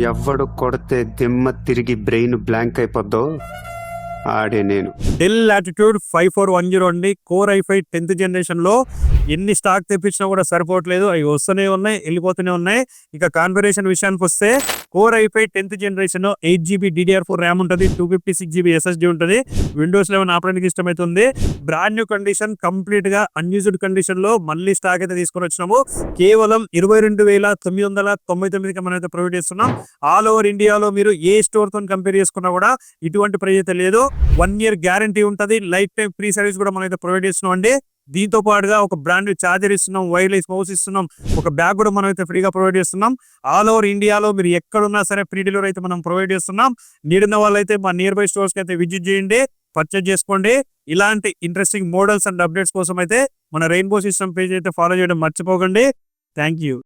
ఎవడు కొడితే దిమ్మ తిరిగి బ్రెయిన్ బ్లాంక్ అయిపోద్దో ఆడే నేను. Dell Latitude five four one zero అండి. కోర్ ఐఫై టెన్త్ జనరేషన్లో ఎన్ని స్టాక్ తెప్పించినా కూడా సరిపోవట్లేదు. అవి వస్తూనే ఉన్నాయి వెళ్ళిపోతూనే ఉన్నాయి. ఇక కాన్ఫిగరేషన్ విషయానికి వస్తే core i five tenth generation eight GB DDR four RAM ఉంటుంది two fifty six GB SSD ఉంటుంది. విండోస్ లెవెన్ ఆపరేటింగ్ సిస్టమ్ అయితే ఉంది బ్రాండ్ న్యూ కండిషన్ కంప్లీట్గా అన్యూజ్డ్ కండిషన్లో మళ్ళీ స్టాక్ అయితే తీసుకొని వచ్చినాము. కేవలం ఇరవై రెండు వేల తొమ్మిది వందల తొంభై తొమ్మిదికి మనం అయితే ప్రొవైడ్ చేస్తున్నాం ఆల్ ఓవర్ ఇండియాలో మీరు ఏ స్టోర్తో కంపేర్ చేసుకున్నా కూడా ఇటువంటి ప్రైస్ అయితే లేదు. వన్ ఇయర్ గ్యారంటీ ఉంటుంది. లైఫ్ టైం ఫ్రీ సర్వీస్ కూడా మనం అయితే ప్రొవైడ్ చేస్తున్నాం అండి. దీంతో పాటుగా ఒక బ్రాండ్ చార్జర్ ఇస్తున్నాం వైర్లెస్ మౌస్ ఇస్తున్నాం ఒక బ్యాగ్ కూడా మనం అయితే ఫ్రీగా ప్రొవైడ్ చేస్తున్నాం. ఆల్ ఓవర్ ఇండియాలో మీరు ఎక్కడున్నా సరే ఫ్రీ డెలివరీ అయితే మనం ప్రొవైడ్ చేస్తున్నాం. నీడిన వాళ్ళైతే మా నియర్ బై స్టోర్స్కి అయితే విజిట్ చేయండి పర్చేజ్ చేసుకోండి. ఇలాంటి ఇంట్రెస్టింగ్ మోడల్స్ అండ్ అప్డేట్స్ కోసం అయితే మన రెయిన్బో సిస్టమ్ పేజ్ అయితే ఫాలో చేయడం మర్చిపోకండి. Thank you